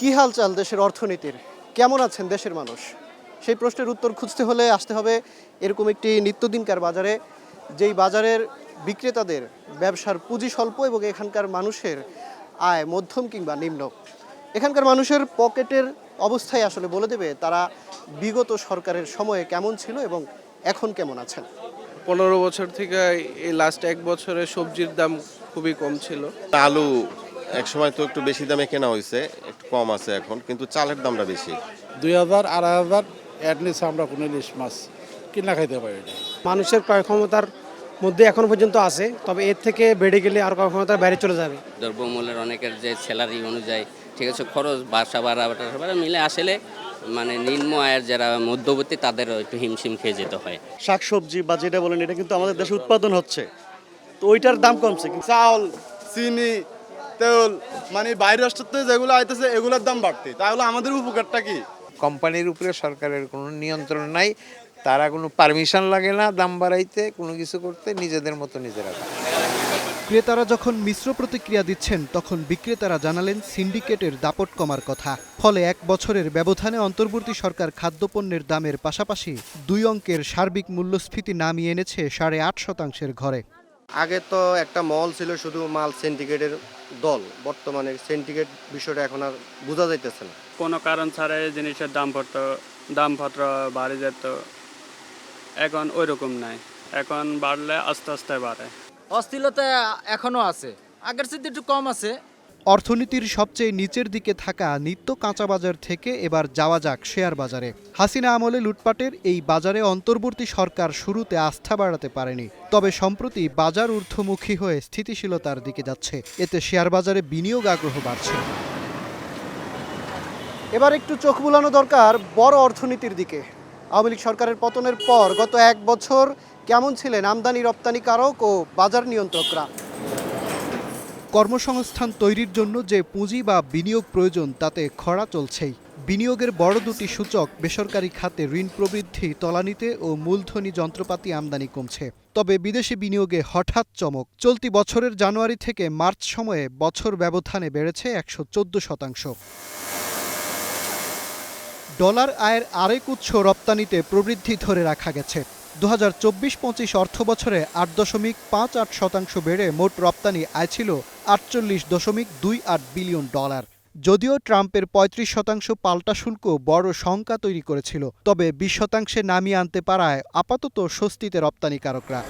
কি হালচাল দেশের অর্থনীতির? কেমন আছেন দেশের মানুষ? সেই প্রশ্নের উত্তর খুঁজতে হলে আসতে হবে এরকম একটি নিত্যদিনকার বাজারে যেই বাজারের বিক্রেতাদের ব্যবসার পুঁজি স্বল্প এবং এখানকার মানুষের আয় মধ্যম কিংবা নিম্ন। এখানকার মানুষের পকেটের অবস্থায় আসলে বলে দেবে তারা বিগত সরকারের সময়ে কেমন ছিল এবং এখন কেমন আছেন। পনেরো বছর থেকে এই লাস্ট এক বছরে সবজির দাম খুবই কম ছিল। আলু এক সময় তো একটু বেশি দামে কেনা হয়েছে একটু কম আছে এখন কিন্তু চালের দামটা বেশি। দুই হাজার আড়াই হাজার অ্যাটলিস্ট আমরা কোনো ইলিশ মাছ কিনা খাইতে পারি না। মানুষের ক্রয় ক্ষমতার মধ্যে এখনও পর্যন্ত আছে তবে এর থেকে বেড়ে গেলে আর ক্রয় ক্ষমতার বাইরে চলে যাবে। দ্রব্যমূল্যের অনেকের যে স্যালারি অনুযায়ী ঠিক আছে খরচ বাসা ভাড়া টাসা মিলে আসলে মানে নিম্ন আয়ের যারা মধ্যবর্তী তাদের একটু হিমশিম খেয়ে যেতে হয়। শাকসবজি বা যেটা বলেন এটা কিন্তু আমাদের দেশে উৎপাদন হচ্ছে। তো ওইটার দাম কমছে। কিন্তু চাউল চিনি তেল মানে বাইরের রাষ্ট্র থেকে যেগুলো আইতেছে এগুলোর দাম বাড়তে। তাহলে আমাদের উপকারটা কি? কোম্পানির উপরে সরকারের কোনো নিয়ন্ত্রণ নাই। তারা কোনো পারমিশন লাগে না দাম বাড়াইতে কোনো কিছু করতে নিজেদের মতো নিজেরা ক্রেতারা যখন মিশ্র প্রতিক্রিয়া দিচ্ছেন তখন বিক্রেতারা জানালেন সিন্ডিকেটের দাপট কমার কথা। ফলে এক বছরের ব্যবধানে অন্তর্বর্তী সরকার খাদ্যপণ্যের দামের পাশাপাশি দুই অঙ্কের সার্বিক মূল্যস্ফীতি নামিয়ে এনেছে সাড়ে আট শতাংশের ঘরে। আগে তো একটা মল ছিল শুধু মাল সিন্ডিকেটের দল। বর্তমানে সিন্ডিকেট বিষয়টা এখন আর বোঝা যাইতেছে না। কোনো কারণ ছাড়াই জিনিসের দাম পড়তো দামপত্র বাড়ে যেত। এখন ওই রকম নাই। এখন বাড়লে আস্তে আস্তে বাড়ে। অস্থিরতা এখনও আছে। আগের চেয়ে একটু কম আছে। অর্থনীতির সবচেয়ে নিচের দিকে থাকা নিত্য কাঁচা বাজার থেকে এবার যাওয়া যাক শেয়ার বাজারে। হাসিনা আমলে লুটপাটের এই বাজারে অন্তর্বর্তী সরকার শুরুতে আস্থা বাড়াতে পারেনি, তবে সম্প্রতি বাজার ঊর্ধ্বমুখী হয়ে স্থিতিশীলতার দিকে যাচ্ছে। এতে শেয়ার বাজারে বিনিয়োগ আগ্রহ বাড়ছে। এবার একটু চোখ বুলানো দরকার বড় অর্থনীতির দিকে। আওয়ামী লীগ সরকারের পতনের পর গত এক বছর কেমন ছিলেন আমদানি রপ্তানিকারক ও বাজার নিয়ন্ত্রকরা? কর্মসংস্থান তৈরির জন্য যে পুঁজি বা বিনিয়োগ প্রয়োজন, তাতে খরা চলছেই। বিনিয়োগের বড় দুটি সূচক, বেসরকারি খাতে ঋণ প্রবৃদ্ধি, তলানিতে ও মূলধনী যন্ত্রপাতি আমদানি কমছে। তবে বিদেশি বিনিয়োগে হঠাৎ চমক। চলতি বছরের জানুয়ারি থেকে মার্চ সময়ে বছর ব্যবধানে বেড়েছে একশো চোদ্দ শতাংশ। ডলার আয়ের আরেক উৎস রপ্তানিতে প্রবৃদ্ধি ধরে রাখা গেছে। দু হাজার চব্বিশ পঁচিশ অর্থ বছরে আট দশমিক পাঁচ আট শতাংশ বেড়ে মোট রপ্তানি আয় ছিল আটচল্লিশ দশমিক দুই আট বিলিয়ন ডলার। যদিও ট্রাম্পের পঁয়ত্রিশ শতাংশ পাল্টা শুল্ক বড় শঙ্কা তৈরি করেছিল, তবে বিশ শতাংশে নামিয়ে আনতে পারায় আপাতত স্বস্তিতে রপ্তানিকারকরা।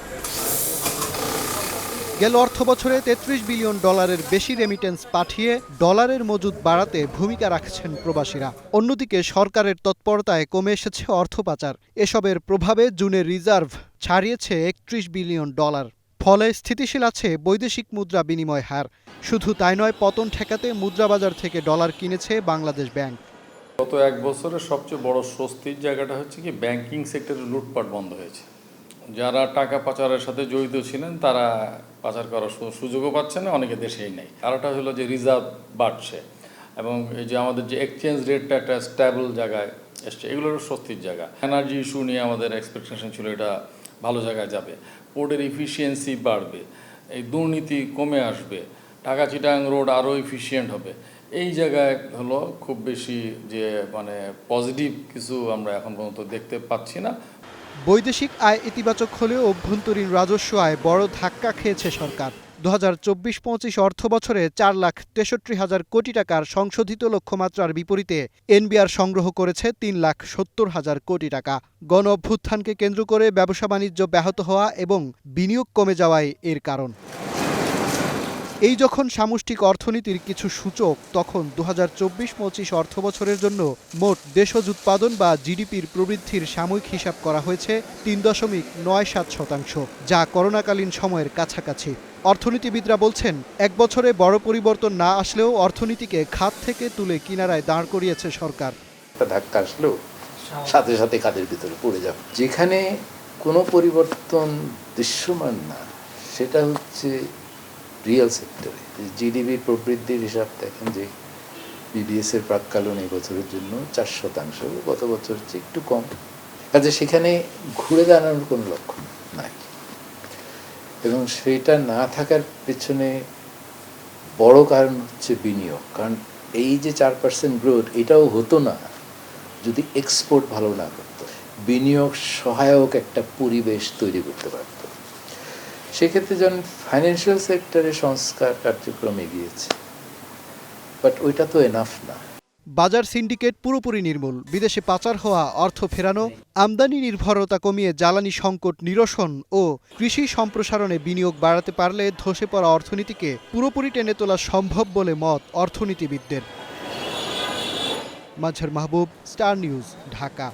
গেল অর্থ বছরে তেত্রিশ বিলিয়ন ডলারের বেশি রেমিটেন্স পাঠিয়ে ডলারের মজুদ বাড়াতে ভূমিকা রাখছেন প্রবাসীরা। অন্যদিকে সরকারের তৎপরতায় কমে এসেছে অর্থ পাচার। এসবের প্রভাবে জুনের রিজার্ভ ছাড়িয়েছে একত্রিশ বিলিয়ন ডলার। ফলে স্থিতিশীল আছে বৈদেশিক মুদ্রা বিনিময় হার। শুধু তাই নয়, পতন ঠেকাতে মুদ্রা বাজার থেকে ডলার কিনেছে বাংলাদেশ ব্যাংক। গত এক বছরের সবচেয়ে বড় স্বস্তির জায়গাটা হচ্ছে কি ব্যাংকিং সেক্টরে লুটপাট বন্ধ হয়েছে। যারা টাকা পাচারের সাথে জড়িত ছিলেন, তারা পাচার করার সুযোগও পাচ্ছে না, অনেকে দেশেই নেই। আরেকটা হলো যে রিজার্ভ বাড়ছে এবং এই যে আমাদের যে এক্সচেঞ্জ রেটটা একটা স্ট্যাবল জায়গায় এসছে, এগুলোরও স্বস্তির জায়গা। এনার্জি ইস্যু নিয়ে আমাদের এক্সপেকটেশন ছিল এটা ভালো জায়গায় যাবে। পোর্টের ইফিসিয়েন্সি বাড়বে, এই দুর্নীতি কমে আসবে ঢাকা চিটাং রোড আরও ইফিসিয়েন্ট হবে। এই জায়গায় হলো খুব বেশি যে মানে পজিটিভ কিছু আমরা এখন পর্যন্ত দেখতে পাচ্ছি না। বৈদেশিক আয় ইতিবাচক হলেও অভ্যন্তরীণ রাজস্ব আয় বড় ধাক্কা খেয়েছে সরকার। দু হাজার চব্বিশ পঁচিশ অর্থ বছরে চার লাখ তেষট্টি হাজার কোটি টাকার সংশোধিত লক্ষ্যমাত্রার বিপরীতে এনবিআর সংগ্রহ করেছে তিন লাখ সত্তর হাজার কোটি টাকা। গণ অভ্যুত্থানকে কেন্দ্র করে ব্যবসা বাণিজ্য ব্যাহত হওয়া এবং বিনিয়োগ কমে যাওয়াই এর কারণ। এই যখন সামষ্টিক অর্থনীতির কিছু সূচক, তখন দু হাজার চব্বিশ পঁচিশ অর্থ বছরের জন্য মোট দেশজ উৎপাদন বা জিডিপির প্রবৃদ্ধির সাময়িক হিসাব করা হয়েছে তিন দশমিক নয় সাত শতাংশ, যা করোনাকালীন সময়ের কাছাকাছি। অর্থনীতিবিদরা বলছেন, এক বছরে বড় পরিবর্তন না আসলেও অর্থনীতিকে খাত থেকে তুলে কিনারায় দাঁড় করিয়েছে সরকার। ধাক্কা আসলেও সাথে সাথে কাদের ভিতরে পড়ে যাবে। যেখানে কোনো পরিবর্তন দৃশ্যমান না, সেটা হচ্ছে রিয়েল সেক্টরে জিডিপি প্রবৃদ্ধির হিসাব দেখেন যে বিবিএস এর প্রাককালীন এই বছরের জন্য চার শতাংশ, গত বছর চেয়ে একটু কম। কাজে সেখানে ঘুরে দাঁড়ানোর কোনো লক্ষণ নাই। এবং সেটা না থাকার পেছনে বড় কারণ হচ্ছে বিনিয়োগ। কারণ এই যে চার পার্সেন্ট গ্রোথ, এটাও হতো না যদি এক্সপোর্ট ভালো না করতো। বিনিয়োগ সহায়ক একটা পরিবেশ তৈরি করতে পারত। সেক্ষেত্রে যখন ফাইন্যান্সিয়াল সেক্টরে সংস্কার কার্যক্রম এগিয়েছে বাট ওইটা তো এনাফ না। বাজার সিন্ডিকেট পুরোপুরি নির্মূল, বিদেশে পাচার হওয়া, অর্থ ফেরানো, আমদানি নির্ভরতা কমিয়ে জ্বালানি সংকট নিরসন ও কৃষি সম্প্রসারণে বিনিয়োগ বাড়াতে পারলে ধসে পড়া অর্থনীতিকে পুরোপুরি টেনে তোলা সম্ভব বলে মত অর্থনীতিবিদদের। Mazhar Mahbub, Star News, Dhaka.